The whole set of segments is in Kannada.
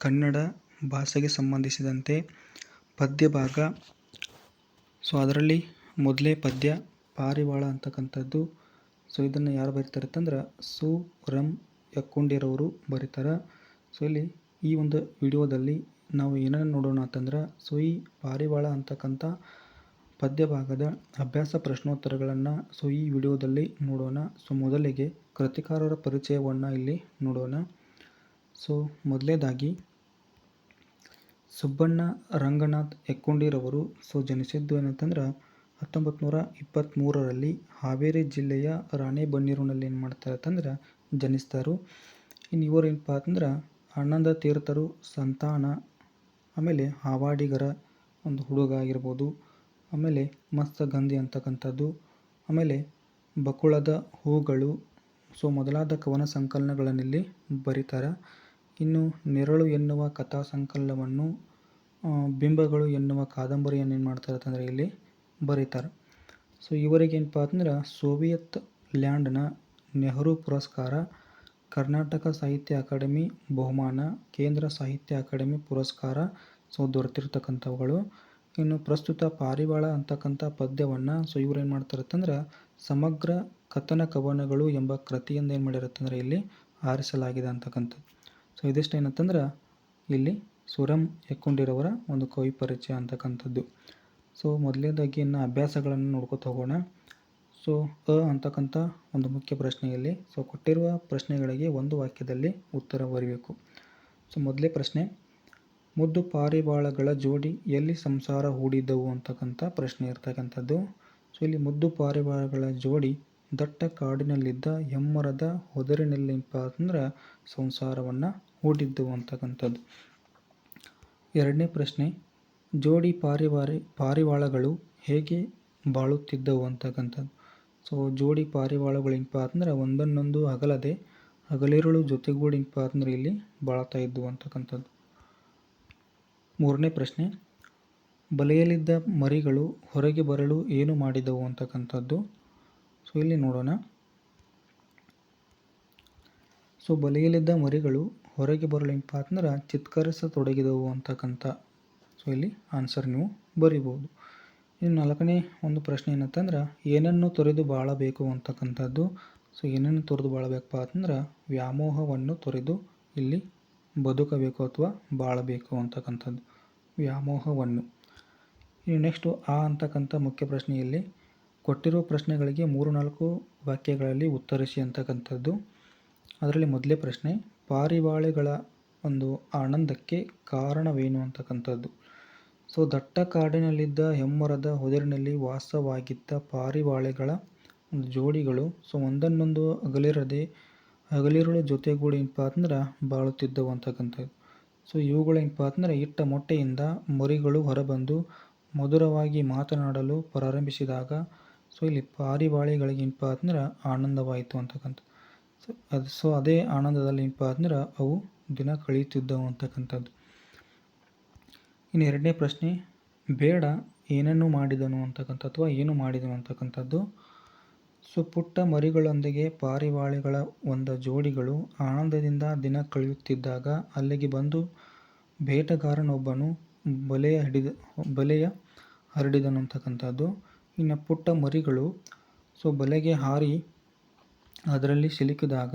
ಕನ್ನಡ ಭಾಷೆಗೆ ಸಂಬಂಧಿಸಿದಂತೆ ಪದ್ಯ ಭಾಗ. ಸೊ ಅದರಲ್ಲಿ ಮೊದಲೇ ಪದ್ಯ ಪಾರಿವಾಳ ಅಂತಕ್ಕಂಥದ್ದು. ಸೊ ಇದನ್ನು ಯಾರು ಬರೀತಾರೆ ಅಂತಂದ್ರೆ ಸು, ರಂ, ಯಕ್ಕುಂಡಿರವರು ಬರೀತಾರೆ. ಸೊ ಇಲ್ಲಿ ಈ ಒಂದು ವಿಡಿಯೋದಲ್ಲಿ ನಾವು ಏನನ್ನು ನೋಡೋಣ ಅಂತಂದ್ರೆ ಸೊ, ಈ ಪಾರಿವಾಳ ಅಂತಕ್ಕಂಥ ಪದ್ಯ ಭಾಗದ ಅಭ್ಯಾಸ ಪ್ರಶ್ನೋತ್ತರಗಳನ್ನು ಸೊ, ಈ ವಿಡಿಯೋದಲ್ಲಿ ನೋಡೋಣ. ಸೊ ಮೊದಲಿಗೆ ಕೃತಿಕಾರರ ಪರಿಚಯವನ್ನು ಇಲ್ಲಿ ನೋಡೋಣ. ಸೊ ಮೊದಲೇದಾಗಿ ಸುಬ್ಬಣ್ಣ ರಂಗನಾಥ್ ಎಕ್ಕುಂಡಿರವರು. ಸೊ, ಜನಿಸಿದ್ದು ಏನಂತಂದ್ರೆ ಹತ್ತೊಂಬತ್ತು ನೂರ ಇಪ್ಪತ್ತ್ಮೂರರಲ್ಲಿ ಹಾವೇರಿ ಜಿಲ್ಲೆಯ ರಾಣೆಬೆನ್ನೂರಿನಲ್ಲಿ ಏನು ಮಾಡ್ತಾರೆ ಅಂತಂದ್ರೆ, ಜನಿಸ್ತಾರೆ. ಇನ್ನು ಇವರು ಏನಪ್ಪ ಅಂತಂದ್ರೆ, ಆನಂದ ತೀರ್ಥರು, ಸಂತಾನ, ಆಮೇಲೆ ಹಾವಾಡಿಗರ ಒಂದು ಹುಡುಗ ಆಗಿರ್ಬೋದು. ಆಮೇಲೆ ಮಸ್ತ ಗಂಧಿ ಅಂತಕ್ಕಂಥದ್ದು. ಆಮೇಲೆ ಬಕುಳದ ಹೂಗಳು. ಸೊ, ಮೊದಲಾದ ಕವನ ಸಂಕಲನಗಳನ್ನಿಲ್ಲಿ ಬರೀತಾರೆ. ಇನ್ನು ನೆರಳು ಎನ್ನುವ ಕಥಾ ಸಂಕಲನವನ್ನು ಬಿಂಬಗಳು ಎನ್ನುವ ಕಾದಂಬರಿಯನ್ನು ಏನು ಮಾಡ್ತಾರೆ ಅಂತಂದರೆ ಇಲ್ಲಿ ಬರೀತಾರೆ. ಸೊ ಇವರಿಗೆ ಏನಪ್ಪ ಅಂತಂದ್ರೆ ಸೋವಿಯತ್ ಲ್ಯಾಂಡ್ನ ನೆಹರು ಪುರಸ್ಕಾರ, ಕರ್ನಾಟಕ ಸಾಹಿತ್ಯ ಅಕಾಡೆಮಿ ಬಹುಮಾನ, ಕೇಂದ್ರ ಸಾಹಿತ್ಯ ಅಕಾಡೆಮಿ ಪುರಸ್ಕಾರ ಸೊ ದೊರೆತಿರ್ತಕ್ಕಂಥವುಗಳು. ಇನ್ನು ಪ್ರಸ್ತುತ ಪಾರಿವಾಳ ಅಂತಕ್ಕಂಥ ಪದ್ಯವನ್ನು ಸೊ ಇವ್ರು ಏನು ಮಾಡ್ತಾರೆ ಅಂತಂದ್ರೆ ಸಮಗ್ರ ಕಥನ ಕವನಗಳು ಎಂಬ ಕೃತಿಯಿಂದ ಏನು ಮಾಡಿರುತ್ತಂದ್ರೆ ಇಲ್ಲಿ ಆರಿಸಲಾಗಿದೆ ಅಂತಕ್ಕಂಥದ್ದು. ಸೊ ಇದಿಷ್ಟು ಏನಂತಂದ್ರೆ, ಇಲ್ಲಿ ಸುರಂ ಎಕ್ಕೊಂಡಿರೋವರ ಒಂದು ಕವಿ ಪರಿಚಯ ಅಂತಕ್ಕಂಥದ್ದು. ಸೊ ಮೊದಲನೇದಾಗಿ ಇನ್ನು ಅಭ್ಯಾಸಗಳನ್ನು ನೋಡ್ಕೊತ ಹೋಗೋಣ. ಸೊ ಅ ಅಂತಕ್ಕಂಥ ಒಂದು ಮುಖ್ಯ ಪ್ರಶ್ನೆಯಲ್ಲಿ ಸೊ ಕೊಟ್ಟಿರುವ ಪ್ರಶ್ನೆಗಳಿಗೆ ಒಂದು ವಾಕ್ಯದಲ್ಲಿ ಉತ್ತರ ಬರೀಬೇಕು. ಸೊ ಮೊದಲೇ ಪ್ರಶ್ನೆ, ಮುದ್ದು ಪಾರಿವಾಳಗಳ ಜೋಡಿ ಎಲ್ಲಿ ಸಂಸಾರ ಹೂಡಿದ್ದವು ಅಂತಕ್ಕಂಥ ಪ್ರಶ್ನೆ ಇರ್ತಕ್ಕಂಥದ್ದು. ಸೊ ಇಲ್ಲಿ ಮುದ್ದು ಪಾರಿವಾಳಗಳ ಜೋಡಿ ದಟ್ಟ ಕಾಡಿನಲ್ಲಿದ್ದ ಹೆಮ್ಮರದ ಹೊದರಿನಲ್ಲಿಪ್ಪ ಅಂದ್ರೆ ಸಂಸಾರವನ್ನು ಹೂಡಿದ್ದು ಅಂತಕ್ಕಂಥದ್ದು. ಎರಡನೇ ಪ್ರಶ್ನೆ, ಜೋಡಿ ಪಾರಿವಾರಿ, ಪಾರಿವಾಳಗಳು ಹೇಗೆ ಬಾಳುತ್ತಿದ್ದವು ಅಂತಕ್ಕಂಥದ್ದು. ಸೊ ಜೋಡಿ ಪಾರಿವಾಳಗಳಿಂಪ ಅಂದ್ರೆ ಒಂದನ್ನೊಂದು ಅಗಲದೆ ಹಗಲಿರುಳು ಜೊತೆಗೂಡಿಂಪ ಅಂದ್ರೆ ಇಲ್ಲಿ ಬಾಳ್ತಾ ಇದ್ದವು ಅಂತಕ್ಕಂಥದ್ದು. ಮೂರನೇ ಪ್ರಶ್ನೆ, ಬಲೆಯಲ್ಲಿದ್ದ ಮರಿಗಳು ಹೊರಗೆ ಬರಲು ಏನು ಮಾಡಿದವು ಅಂತಕ್ಕಂಥದ್ದು. ಸೊ ಇಲ್ಲಿ ನೋಡೋಣ. ಸೊ ಬಲೆಯಲ್ಲಿದ್ದ ಮರಿಗಳು ಹೊರಗೆ ಬರಲು ಏನಪ್ಪ ಅಂದ್ರೆ ಚಿತ್ಕರಿಸತೊಡಗಿದವು ಅಂತಕ್ಕಂಥ. ಸೊ ಇಲ್ಲಿ ಆನ್ಸರ್ ನೀವು ಬರಿಬೋದು. ಇನ್ನು ನಾಲ್ಕನೇ ಒಂದು ಪ್ರಶ್ನೆ ಏನಂತಂದ್ರೆ, ಏನನ್ನು ತೊರೆದು ಬಾಳಬೇಕು ಅಂತಕ್ಕಂಥದ್ದು? ಸೊ ಏನನ್ನು ತೊರೆದು ಬಾಳಬೇಕಪ್ಪ ಅಂತಂದ್ರೆ ವ್ಯಾಮೋಹವನ್ನು ತೊರೆದು ಇಲ್ಲಿ ಬದುಕಬೇಕು ಅಥವಾ ಬಾಳಬೇಕು ಅಂತಕ್ಕಂಥದ್ದು. ವ್ಯಾಮೋಹವನ್ನು. ಇನ್ನು ನೆಕ್ಸ್ಟು ಆ ಅಂತಕ್ಕಂಥ ಮುಖ್ಯ ಪ್ರಶ್ನೆಯಲ್ಲಿ ಕೊಟ್ಟಿರುವ ಪ್ರಶ್ನೆಗಳಿಗೆ ಮೂರು ನಾಲ್ಕು ವಾಕ್ಯಗಳಲ್ಲಿ ಉತ್ತರಿಸಿ ಅಂತಕ್ಕಂಥದ್ದು. ಅದರಲ್ಲಿ ಮೊದಲೇ ಪ್ರಶ್ನೆ, ಪಾರಿವಾಳೆಗಳ ಒಂದು ಆನಂದಕ್ಕೆ ಕಾರಣವೇನು ಅಂತಕ್ಕಂಥದ್ದು? ಸೊ ದಟ್ಟ ಕಾಡಿನಲ್ಲಿದ್ದ ಹೆಮ್ಮರದ ಹೊದರಿನಲ್ಲಿ ವಾಸವಾಗಿದ್ದ ಪಾರಿವಾಳೆಗಳ ಒಂದು ಜೋಡಿಗಳು, ಸೊ, ಒಂದನ್ನೊಂದು ಅಗಲಿರದೆ ಹಗಲಿರುಳು ಜೊತೆಗೂಡಿ ಏನಪ್ಪ ಅಂದ್ರೆ ಬಾಳುತ್ತಿದ್ದವು ಅಂತಕ್ಕಂಥದ್ದು. ಸೊ, ಇವುಗಳು ಏನಪ್ಪ ಅಂದ್ರೆ ಇಟ್ಟ ಮೊಟ್ಟೆಯಿಂದ ಮರಿಗಳು ಹೊರಬಂದು ಮಧುರವಾಗಿ ಮಾತನಾಡಲು ಪ್ರಾರಂಭಿಸಿದಾಗ ಸೊ ಇಲ್ಲಿ ಪಾರಿವಾಳೆಗಳಿಗೆ ಅಂದ್ರೆ ಆನಂದವಾಯಿತು ಅಂತಕ್ಕಂಥ ಸೊ ಅದು ಸೊ ಅದೇ ಆನಂದದಲ್ಲಿ ಅಂದ್ರೆ ಅವು ದಿನ ಕಳೆಯುತ್ತಿದ್ದವು ಅಂತಕ್ಕಂಥದ್ದು. ಇನ್ನು ಎರಡನೇ ಪ್ರಶ್ನೆ, ಬೇಡ ಏನನ್ನು ಮಾಡಿದನು ಅಂತಕ್ಕಂಥ ಅಥವಾ ಏನು ಮಾಡಿದನು ಅಂತಕ್ಕಂಥದ್ದು. ಸೊ ಪುಟ್ಟ ಮರಿಗಳೊಂದಿಗೆ ಪಾರಿವಾಳಿಗಳ ಒಂದು ಜೋಡಿಗಳು ಆನಂದದಿಂದ ದಿನ ಕಳೆಯುತ್ತಿದ್ದಾಗ ಅಲ್ಲಿಗೆ ಬಂದು ಬೇಟೆಗಾರನೊಬ್ಬನು ಬಲೆಯ ಹಿಡಿದ, ಬಲೆಯ ಹರಡಿದನು ಅಂತಕ್ಕಂಥದ್ದು. ಇನ್ನು ಪುಟ್ಟ ಮರಿಗಳು ಸೊ ಬಲೆಗೆ ಹಾರಿ ಅದರಲ್ಲಿ ಸಿಲುಕಿದಾಗ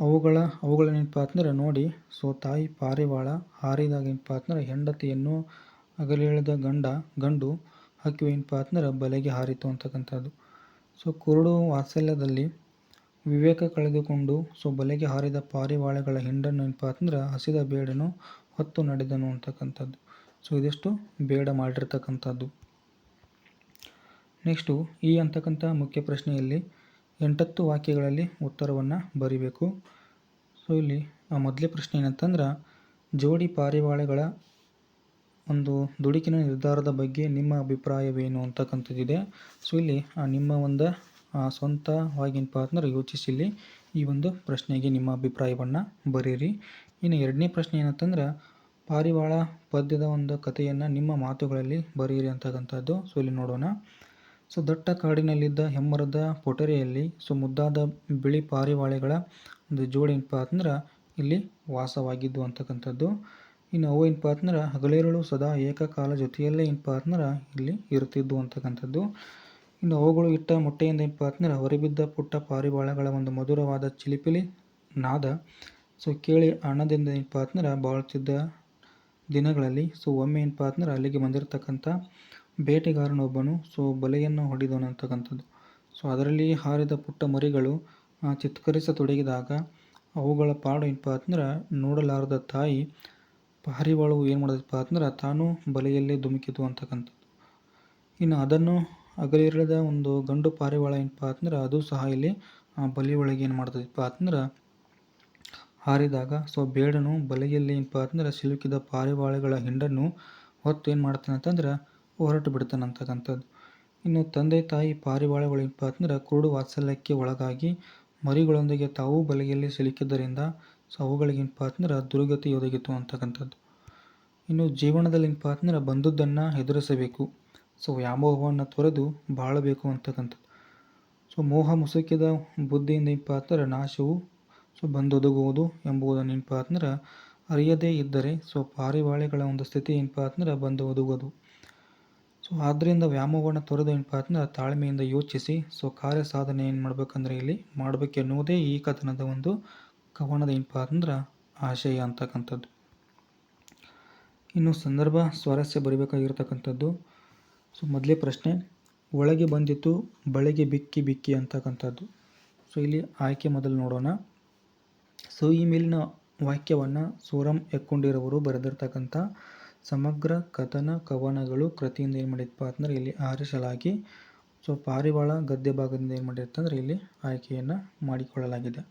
ಅವುಗಳ ಅವುಗಳ ಅಂತಂದ್ರೆ ನೋಡಿ. ಸೊ ತಾಯಿ ಪಾರಿವಾಳ ಹಾರಿದಾಗ ಏನಪ್ಪ ಹೆಂಡತಿಯನ್ನು ಅಗಲಿಳಿದ ಗಂಡ, ಗಂಡು ಹಕ್ಕಿ ಏನಪ್ಪ ಬಲೆಗೆ ಹಾರಿತು ಅಂತಕ್ಕಂಥದ್ದು. ಸೊ ಕುರುಡು ವಾತ್ಸಲ್ಯದಲ್ಲಿ ವಿವೇಕ ಕಳೆದುಕೊಂಡು ಸೊ ಬಲೆಗೆ ಹಾರಿದ ಪಾರಿವಾಳಗಳ ಹಿಂಡನ್ನು ಏನಪ್ಪ ಅಂತಂದ್ರೆ ಹಸಿದ ಬೇಡನು ಹೊತ್ತು ನಡೆದನು ಅಂತಕ್ಕಂಥದ್ದು. ಸೊ ಇದಿಷ್ಟು ಬೇಡ ಮಾಡಿರ್ತಕ್ಕಂಥದ್ದು. ನೆಕ್ಸ್ಟು ಈ ಅಂತಕ್ಕಂಥ ಮುಖ್ಯ ಪ್ರಶ್ನೆಯಲ್ಲಿ ಎಂಟತ್ತು ವಾಕ್ಯಗಳಲ್ಲಿ ಉತ್ತರವನ್ನು ಬರಿಬೇಕು. ಸೊ ಇಲ್ಲಿ ಆ ಮೊದಲೇ ಪ್ರಶ್ನೆ ಏನಂತಂದ್ರೆ, ಜೋಡಿ ಪಾರಿವಾಳಗಳ ಒಂದು ದುಡುಕಿನ ನಿರ್ಧಾರದ ಬಗ್ಗೆ ನಿಮ್ಮ ಅಭಿಪ್ರಾಯವೇನು ಅಂತಕ್ಕಂಥದ್ದಿದೆ. ಸೊ ಇಲ್ಲಿ ನಿಮ್ಮ ಒಂದು ಸ್ವಂತವಾಗಿ ಏನಪ್ಪ ಅಂದ್ರೆ ಯೋಚಿಸಿ ಇಲ್ಲಿ ಈ ಒಂದು ಪ್ರಶ್ನೆಗೆ ನಿಮ್ಮ ಅಭಿಪ್ರಾಯವನ್ನು ಬರೀರಿ. ಇನ್ನು ಎರಡನೇ ಪ್ರಶ್ನೆ ಏನಂತಂದ್ರೆ, ಪಾರಿವಾಳ ಪದ್ಯದ ಒಂದು ಕಥೆಯನ್ನು ನಿಮ್ಮ ಮಾತುಗಳಲ್ಲಿ ಬರೀರಿ ಅಂತಕ್ಕಂಥದ್ದು. ಸೊ ಇಲ್ಲಿ ನೋಡೋಣ. ಸೊ ದಟ್ಟ ಕಾಡಿನಲ್ಲಿದ್ದ ಹೆಮ್ಮರದ ಪೊಟರೆಯಲ್ಲಿ ಸೊ ಮುದ್ದಾದ ಬಿಳಿ ಪಾರಿವಾಳೆಗಳ ಒಂದು ಜೋಡಿ ಏನಪ್ಪ ಅಂತಂದ್ರೆ ಇಲ್ಲಿ ವಾಸವಾಗಿದ್ದು ಅಂತಕ್ಕಂಥದ್ದು. ಇನ್ನು ಅವು ಏನಪ್ಪ ಅಂತಂದ್ರೆ ಹಗಲಿರುಳು ಸದಾ ಏಕಕಾಲ ಜೊತೆಯಲ್ಲೇ ಏನಪ್ಪ ಅಂತಂದ್ರೆ ಇಲ್ಲಿ ಇರುತ್ತಿದ್ದು ಅಂತಕ್ಕಂಥದ್ದು. ಇನ್ನು ಅವುಗಳು ಇಟ್ಟ ಮೊಟ್ಟೆಯಿಂದ ಏನಪ್ಪ ಅಂತಂದ್ರೆ ಹೊರಬಿದ್ದ ಪುಟ್ಟ ಪಾರಿವಾಳಗಳ ಒಂದು ಮಧುರವಾದ ಚಿಲಿಪಿಲಿ ನಾದ ಸೊ ಕೇಳಿ ಹಣದಿಂದ ಏನಪ್ಪ ಅಂತಂದ್ರೆ ಬಾಳ್ತಿದ್ದ ದಿನಗಳಲ್ಲಿ ಸೊ ಒಮ್ಮೆ ಏನಪ್ಪ ಅಂತಂದ್ರೆ ಅಲ್ಲಿಗೆ ಬಂದಿರತಕ್ಕಂಥ ಬೇಟೆಗಾರನೊಬ್ಬನು, ಸೊ, ಬಲೆಯನ್ನು ಹೊಡೆದನು ಅಂತಕ್ಕಂಥದ್ದು ಸೊ, ಅದರಲ್ಲಿ ಹಾರಿದ ಪುಟ್ಟ ಮರಿಗಳು ಚಿತ್ಕರಿಸತೊಡಗಿದಾಗ ಅವುಗಳ ಪಾಡು ಏನಪ್ಪ ಅಂತಂದ್ರೆ, ನೋಡಲಾರದ ತಾಯಿ ಪಾರಿವಾಳವು ಏನು ಮಾಡೋದಪ್ಪ ಅಂತಂದ್ರೆ, ತಾನು ಬಲೆಯಲ್ಲೇ ಧುಮುಕಿತು ಅಂತಕ್ಕಂಥದ್ದು. ಇನ್ನು ಅದನ್ನು ಅಗಲಿರದ ಒಂದು ಗಂಡು ಪಾರಿವಾಳ ಏನಪ್ಪ ಅಂತಂದ್ರೆ, ಅದು ಸಹ ಇಲ್ಲಿ ಬಲಿ ಒಳಗೆ ಏನು ಮಾಡ್ತದಪ್ಪ ಅಂತಂದ್ರೆ, ಹಾರಿದಾಗ, ಸೊ, ಬೇಡನು, ಬಲೆಯಲ್ಲಿ ಏನಪ್ಪ ಅಂತಂದ್ರೆ, ಸಿಲುಕಿದ ಪಾರಿವಾಳಗಳ ಹಿಂಡನ್ನು ಹೊತ್ತು ಏನು ಮಾಡ್ತಾನೆ ಅಂತಂದ್ರೆ ಹೊರಟು ಬಿಡ್ತಾನೆ ಅಂತಕ್ಕಂಥದ್ದು ಇನ್ನು ತಂದೆ ತಾಯಿ ಪಾರಿವಾಳಗಳು ಏನಪ್ಪ ಅಂತಂದ್ರೆ ಕುರುಡು ವಾತ್ಸಲ್ಯಕ್ಕೆ ಒಳಗಾಗಿ ಮರಿಗಳೊಂದಿಗೆ ತಾವು ಬಲೆಯಲ್ಲಿ ಸಿಲುಕಿದ್ದರಿಂದ ಸೊ ಅವುಗಳಿಗಿಂಪ ಅಂದ್ರೆ ದುರ್ಗತಿ ಒದಗಿತು ಅಂತಕ್ಕಂಥದ್ದು. ಇನ್ನು ಜೀವನದಲ್ಲಿ ಏನಪ್ಪ ಅಂದ್ರೆ ಬಂದದ್ದನ್ನು ಎದುರಿಸಬೇಕು. ಸೊ ವ್ಯಾಮೋಹವನ್ನು ತೊರೆದು ಬಾಳಬೇಕು ಅಂತಕ್ಕಂಥದ್ದು. ಸೊ ಮೋಹ ಮುಸುಕಿದ ಬುದ್ಧಿಯಿಂದ ಏನಪ್ಪ ಅಂದ್ರೆ ನಾಶವು ಸೊ ಬಂದೊದಗುವುದು ಎಂಬುದನ್ನು ಏನಪ್ಪ ಅಂದ್ರೆ ಅರಿಯದೇ ಇದ್ದರೆ ಸೊ ಪಾರಿವಾಳೆಗಳ ಒಂದು ಸ್ಥಿತಿ ಏನಪ್ಪ ಅಂದ್ರೆ ಬಂದು ಒದಗುವುದು. ಸೊ ಆದ್ದರಿಂದ ವ್ಯಾಮೋಹವನ್ನು ತೊರೆದು ಏನಪ್ಪ ಅಂತಂದ್ರೆ ತಾಳ್ಮೆಯಿಂದ ಯೋಚಿಸಿ ಸೊ ಕಾರ್ಯ ಸಾಧನೆ ಏನು ಮಾಡ್ಬೇಕಂದ್ರೆ ಇಲ್ಲಿ ಮಾಡಬೇಕೆನ್ನುವುದೇ ಈ ಕಥನದ ಒಂದು ಕವನದ ಏನಪ್ಪ ಅಂತಂದ್ರೆ ಆಶಯ ಅಂತಕ್ಕಂಥದ್ದು. ಇನ್ನು ಸಂದರ್ಭ ಸ್ವಾರಸ್ಯ ಬರಿಬೇಕಾಗಿರ್ತಕ್ಕಂಥದ್ದು. ಸೊ ಮೊದಲೇ ಪ್ರಶ್ನೆ, ಒಳಗೆ ಬಂದಿತ್ತು, ಬಳಗೆ ಬಿಕ್ಕಿ ಬಿಕ್ಕಿ ಅಂತಕ್ಕಂಥದ್ದು. ಸೊ ಇಲ್ಲಿ ಆಯ್ಕೆ ಮೊದಲು ನೋಡೋಣ. ಸೊ ಈ ಮೇಲಿನ ವಾಕ್ಯವನ್ನು ಸೂರಂ ಎಕ್ಕೊಂಡಿರೋರು ಬರೆದಿರ್ತಕ್ಕಂಥ ಸಮಗ್ರ ಕಥನ ಕವನಗಳು ಕೃತಿಯಿಂದ ಏನು ಮಾಡಿದಪ್ಪ ಅಂದ್ರೆ ಇಲ್ಲಿ ಆರಿಸಲಾಗಿ, ಸೊ ಪಾರಿವಾಳ ಗದ್ಯ ಭಾಗದಿಂದ ಏನು ಮಾಡಿರುತ್ತೆ ಇಲ್ಲಿ ಆಯ್ಕೆಯನ್ನು ಮಾಡಿಕೊಳ್ಳಲಾಗಿದೆ.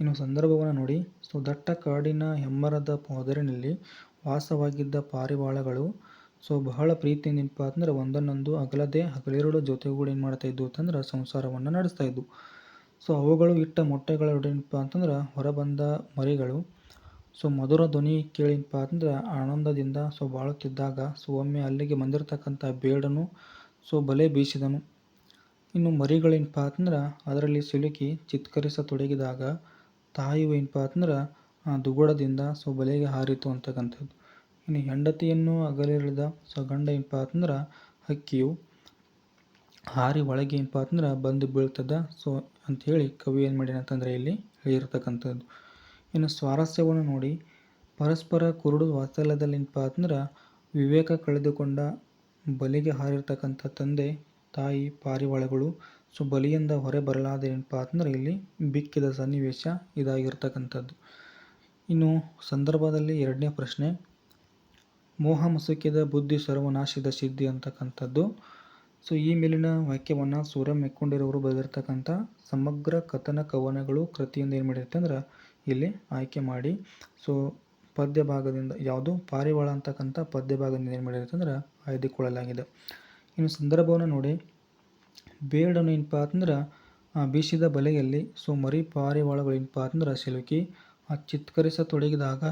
ಇನ್ನು ಸಂದರ್ಭವನ್ನು ನೋಡಿ. ಸೊ ದಟ್ಟ ಕಾಡಿನ ಹೆಮ್ಮರದ ಪೊದರಿನಲ್ಲಿ ವಾಸವಾಗಿದ್ದ ಪಾರಿವಾಳಗಳು, ಸೊ ಬಹಳ ಪ್ರೀತಿಯಿಂದ ಏನಪ್ಪ ಅಂದ್ರೆ ಒಂದನ್ನೊಂದು ಅಗಲದೆ ಹಗಲಿರುಳು ಜೊತೆಗೂಡಿ ಏನು ಮಾಡ್ತಾ ಇದ್ವು ಅಂತಂದ್ರೆ ಸಂಸಾರವನ್ನು ನಡೆಸ್ತಾ ಇದ್ವು. ಸೊ ಅವುಗಳು ಇಟ್ಟ ಮೊಟ್ಟೆಗಳೇನಪ್ಪ ಅಂತಂದ್ರೆ ಹೊರಬಂದ ಮರಿಗಳು ಸೊ ಮಧುರ ಧ್ವನಿ ಕೇಳಿನಪ್ಪ ಅಂತಂದ್ರೆ ಆನಂದದಿಂದ ಸೊ ಬಾಳುತ್ತಿದ್ದಾಗ ಸೊ ಒಮ್ಮೆ ಅಲ್ಲಿಗೆ ಬಂದಿರತಕ್ಕಂಥ ಬೇಡನು ಸೊ ಬಲೆ ಬೀಸಿದನು. ಇನ್ನು ಮರಿಗಳೇನಪ್ಪ ಅಂದ್ರೆ ಅದರಲ್ಲಿ ಸಿಲುಕಿ ಚಿತ್ಕರಿಸತೊಡಗಿದಾಗ ತಾಯಿಯು ಏನಪ್ಪ ಅಂತಂದ್ರೆ ದುಗುಡದಿಂದ ಸೊ ಬಲೆಗೆ ಹಾರಿತು ಅಂತಕ್ಕಂಥದ್ದು. ಇನ್ನು ಹೆಂಡತಿಯನ್ನು ಅಗಲಿಳಿದ ಸೊ ಗಂಡ ಏನಪ್ಪ ಅಂತಂದ್ರೆ ಹಕ್ಕಿಯು ಹಾರಿ ಒಳಗೆ ಏನಪ್ಪ ಅಂತಂದ್ರೆ ಬಂದು ಬೀಳ್ತದ. ಸೊ ಅಂಥೇಳಿ ಕವಿ ಏನು ಮಾಡ್ಯಾನ ಅಂತಂದರೆ ಇಲ್ಲಿ ಹೇಳಿರ್ತಕ್ಕಂಥದ್ದು. ಇನ್ನು ಸ್ವಾರಸ್ಯವನ್ನು ನೋಡಿ ಪರಸ್ಪರ ಕುರುಡು ವಾತ್ಸಲ್ಯದಲ್ಲಿ ಅಂದ್ರೆ ವಿವೇಕ ಕಳೆದುಕೊಂಡ ಬಲಿಗೆ ಹಾರಿರ್ತಕ್ಕಂಥ ತಂದೆ, ತಾಯಿ, ಪಾರಿವಾಳಗಳು ಸೊ ಬಲಿಯಿಂದ ಹೊರೆ ಬರಲಾದ ಏನಪ್ಪ ಅಂತಂದ್ರೆ ಇಲ್ಲಿ ಬಿಕ್ಕಿದ ಸನ್ನಿವೇಶ ಇದಾಗಿರ್ತಕ್ಕಂಥದ್ದು. ಇನ್ನು ಸಂದರ್ಭದಲ್ಲಿ ಎರಡನೇ ಪ್ರಶ್ನೆ, ಮೋಹ ಮಸುಕಿದ ಬುದ್ಧಿ ಸರ್ವನಾಶದ ಸಿದ್ಧಿ ಅಂತಕ್ಕಂಥದ್ದು. ಸೊ, ಈ ಮೇಲಿನ ವಾಕ್ಯವನ್ನು ಸೂರ್ಯ ಮೆಕ್ಕೊಂಡಿರೋರು ಬರೆದಿರ್ತಕ್ಕಂಥ ಸಮಗ್ರ ಕಥನ ಕವನಗಳು ಕೃತಿಯಿಂದ ಏನು ಮಾಡಿರುತ್ತೆ ಅಂದ್ರೆ ಇಲ್ಲಿ ಆಯ್ಕೆ ಮಾಡಿ. ಸೊ ಪದ್ಯ ಭಾಗದಿಂದ ಯಾವುದು ಪಾರಿವಾಳ ಅಂತಕ್ಕಂಥ ಪದ್ಯ ಭಾಗದಿಂದ ಏನು ಮಾಡಿರುತ್ತಂದ್ರೆ ಆಯ್ದುಕೊಳ್ಳಲಾಗಿದೆ. ಇನ್ನು ಸಂದರ್ಭವನ್ನು ನೋಡಿ. ಬೇಡನು ಏನಪ್ಪ ಅಂತಂದ್ರೆ ಬೀಸಿದ ಬಲೆಯಲ್ಲಿ ಸೊ ಮರಿ ಪಾರಿವಾಳಗಳು ಏನಪ್ಪ ಅಂತಂದ್ರೆ ಸಿಲುಕಿ ಆ ಚಿತ್ಕರಿಸತೊಡಗಿದಾಗ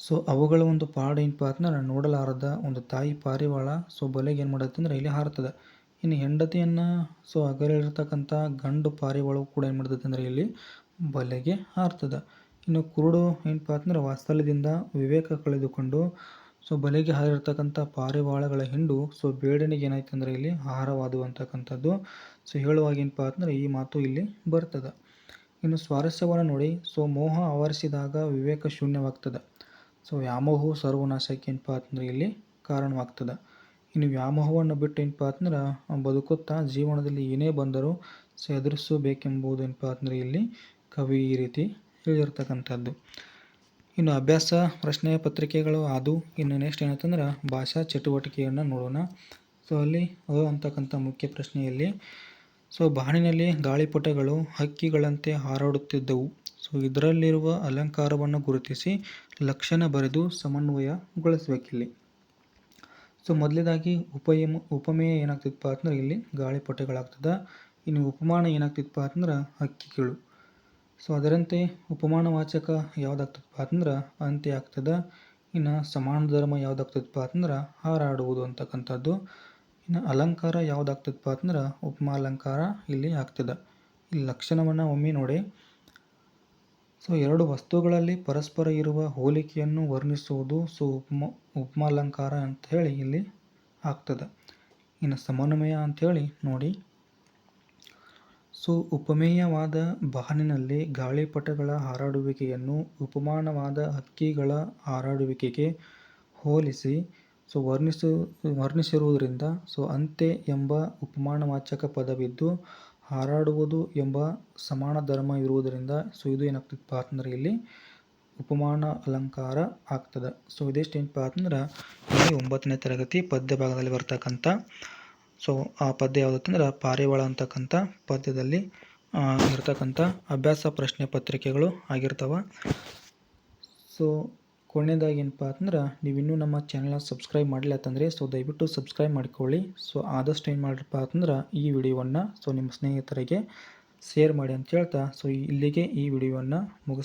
ಸೊ ಅವುಗಳ ಒಂದು ಪಾಡು ಏನಪ್ಪ ಅಂತಂದ್ರೆ, ನೋಡಲಾರದ ಒಂದು ತಾಯಿ ಪಾರಿವಾಳ ಸೊ ಬಲೆಗೆ ಏನು ಮಾಡುತ್ತೆ ಅಂದರೆ ಇಲ್ಲಿ ಹಾರ್ತದೆ ಇನ್ನು ಹೆಂಡತಿಯನ್ನು ಸೊ ಅಗಲಿರ್ತಕ್ಕಂಥ ಗಂಡು ಪಾರಿವಾಳವು ಕೂಡ ಏನು ಮಾಡ್ತೈತೆ ಅಂದರೆ ಇಲ್ಲಿ ಬಲೆಗೆ ಹಾರ್ತದ. ಇನ್ನು ಕುರುಡು ಏನಪ್ಪ ಅಂತಂದ್ರೆ ವಾತ್ಸಲ್ಯದಿಂದ ವಿವೇಕ ಕಳೆದುಕೊಂಡು, ಸೊ ಬಲೆಗೆ ಹಾರಿರ್ತಕ್ಕಂಥ ಪಾರಿವಾಳಗಳ ಹಿಂಡು, ಸೊ ಬೇಡನಿಗೆ ಏನಾಯ್ತು ಅಂದರೆ ಇಲ್ಲಿ ಆಹಾರವಾದವು ಅಂತಕ್ಕಂಥದ್ದು ಸೊ ಹೇಳುವಾಗ ಏನಪ್ಪ ಅಂತಂದ್ರೆ ಈ ಮಾತು ಇಲ್ಲಿ ಬರ್ತದೆ. ಇನ್ನು ಸ್ವಾರಸ್ಯವನ್ನು ನೋಡಿ, ಸೊ ಮೋಹ ಆವರಿಸಿದಾಗ ವಿವೇಕ ಶೂನ್ಯವಾಗ್ತದೆ. ಸೊ ವ್ಯಾಮೋಹವು ಸರ್ವನಾಶಕ್ಕೆ ಏನಪ್ಪ ಅಂತಂದ್ರೆ ಇಲ್ಲಿ ಕಾರಣವಾಗ್ತದೆ. ಇನ್ನು ವ್ಯಾಮೋಹವನ್ನು ಬಿಟ್ಟು ಏನಪ್ಪ ಅಂತಂದ್ರೆ ಬದುಕುತ್ತಾ ಜೀವನದಲ್ಲಿ ಏನೇ ಬಂದರೂ, ಸೊ ಎದುರಿಸಬೇಕೆಂಬುದು ಏನಪ್ಪ ಅಂತಂದ್ರೆ ಇಲ್ಲಿ ಕವಿ ಈ ರೀತಿ ಹೇಳಿರ್ತಕ್ಕಂಥದ್ದು. ಇನ್ನು ಅಭ್ಯಾಸ, ಪ್ರಶ್ನೆ ಪತ್ರಿಕೆಗಳು, ಅದು ಇನ್ನು ನೆಕ್ಸ್ಟ್ ಏನಂತಂದ್ರೆ ಭಾಷಾ ಚಟುವಟಿಕೆಯನ್ನು ನೋಡೋಣ. ಸೊ ಅಲ್ಲಿ ಅದು ಅಂತಕ್ಕಂಥ ಮುಖ್ಯ ಪ್ರಶ್ನೆಯಲ್ಲಿ ಸೊ ಬಾಣಿನಲ್ಲಿ ಗಾಳಿಪಟಗಳು ಹಕ್ಕಿಗಳಂತೆ ಹಾರಾಡುತ್ತಿದ್ದವು. ಸೊ ಇದರಲ್ಲಿರುವ ಅಲಂಕಾರವನ್ನು ಗುರುತಿಸಿ ಲಕ್ಷಣ ಬರೆದು ಸಮನ್ವಯಗೊಳಿಸಬೇಕಿಲ್ಲಿ ಸೊ ಮೊದಲೇದಾಗಿ ಉಪಯಮ ಉಪಮೇಯ ಏನಾಗ್ತಿತ್ತಪ್ಪ ಅಂತಂದ್ರೆ ಇಲ್ಲಿ ಗಾಳಿಪಟಗಳಾಗ್ತದೆ. ಇನ್ನು ಉಪಮಾನ ಏನಾಗ್ತಿತ್ತಪ್ಪ ಅಂತಂದ್ರೆ ಹಕ್ಕಿಗಳು. ಸೊ ಅದರಂತೆ ಉಪಮಾನವಾಚಕ ಯಾವುದಾಗ್ತದಪ್ಪ ಅಂದ್ರೆ ಅಂತ್ಯ ಆಗ್ತದೆ ಇನ್ನು ಸಮಾನ ಧರ್ಮ ಯಾವುದಾಗ್ತದಪ್ಪ ಅಂದ್ರೆ ಹಾರಾಡುವುದು ಅಂತಕ್ಕಂಥದ್ದು. ಇನ್ನು ಅಲಂಕಾರ ಯಾವುದಾಗ್ತದಪ್ಪ ಅಂದ್ರೆ ಉಪಮಾ ಅಲಂಕಾರ ಇಲ್ಲಿ ಆಗ್ತದೆ. ಇಲ್ಲಿ ಲಕ್ಷಣವನ್ನು ಒಮ್ಮೆ ನೋಡಿ. ಸೊ ಎರಡು ವಸ್ತುಗಳಲ್ಲಿ ಪರಸ್ಪರ ಇರುವ ಹೋಲಿಕೆಯನ್ನು ವರ್ಣಿಸುವುದು ಸೊ ಉಪಮ, ಉಪಮಾಲಂಕಾರ ಅಂತ ಹೇಳಿ ಇಲ್ಲಿ ಆಗ್ತದೆ. ಇನ್ನು ಸಮನ್ವಯ ಅಂಥೇಳಿ ನೋಡಿ. ಸೊ ಉಪಮೇಯವಾದ ಬಾನಿನಲ್ಲಿ ಗಾಳಿಪಟಗಳ ಹಾರಾಡುವಿಕೆಯನ್ನು ಉಪಮಾನವಾದ ಹಕ್ಕಿಗಳ ಹಾರಾಡುವಿಕೆಗೆ ಹೋಲಿಸಿ ಸೊ ವರ್ಣಿಸು ವರ್ಣಿಸಿರುವುದರಿಂದ ಸೊ ಅಂತೆ ಎಂಬ ಉಪಮಾನವಾಚಕ ಪದವಿದ್ದು ಹಾರಾಡುವುದು ಎಂಬ ಸಮಾನ ಧರ್ಮ ಇರುವುದರಿಂದ ಸೊ ಇದು ಏನಾಗ್ತದಪ್ಪ ಅಂತಂದ್ರೆ ಇಲ್ಲಿ ಉಪಮಾನ ಅಲಂಕಾರ ಆಗ್ತದೆ. ಸೊ ಇದೆಷ್ಟೇನಪ್ಪ ಅಂತಂದ್ರೆ ಇಲ್ಲಿ ಒಂಬತ್ತನೇ ತರಗತಿ ಪದ್ಯ ಭಾಗದಲ್ಲಿ ಬರ್ತಕ್ಕಂಥ ಸೊ ಆ ಪದ್ಯ ಯಾವುದಂದ್ರೆ ಪಾರಿವಾಳ ಅಂತಕ್ಕಂಥ ಪದ್ಯದಲ್ಲಿ ಇರ್ತಕ್ಕಂಥ ಅಭ್ಯಾಸ ಪ್ರಶ್ನೆ ಪತ್ರಿಕೆಗಳು ಆಗಿರ್ತವೆ. ಸೊ ಕೊನೆಯದಾಗಿ ಏನಪ್ಪ ಅಂತಂದ್ರೆ ನೀವು ಇನ್ನೂ ನಮ್ಮ ಚಾನಲ್ನ ಸಬ್ಸ್ಕ್ರೈಬ್ ಮಾಡಿಲ್ಲ ಅಂತಂದರೆ ಸೊ ದಯವಿಟ್ಟು ಸಬ್ಸ್ಕ್ರೈಬ್ ಮಾಡ್ಕೊಳ್ಳಿ. ಸೊ ಆದಷ್ಟು ಏನು ಮಾಡಿರಪ್ಪ ಅಂತಂದ್ರೆ, ಈ ವಿಡಿಯೋವನ್ನು ಸೊ ನಿಮ್ಮ ಸ್ನೇಹಿತರಿಗೆ ಶೇರ್ ಮಾಡಿ ಅಂತ ಹೇಳ್ತಾ ಸೊ ಇಲ್ಲಿಗೆ ಈ ವಿಡಿಯೋವನ್ನು ಮುಗಿಸ್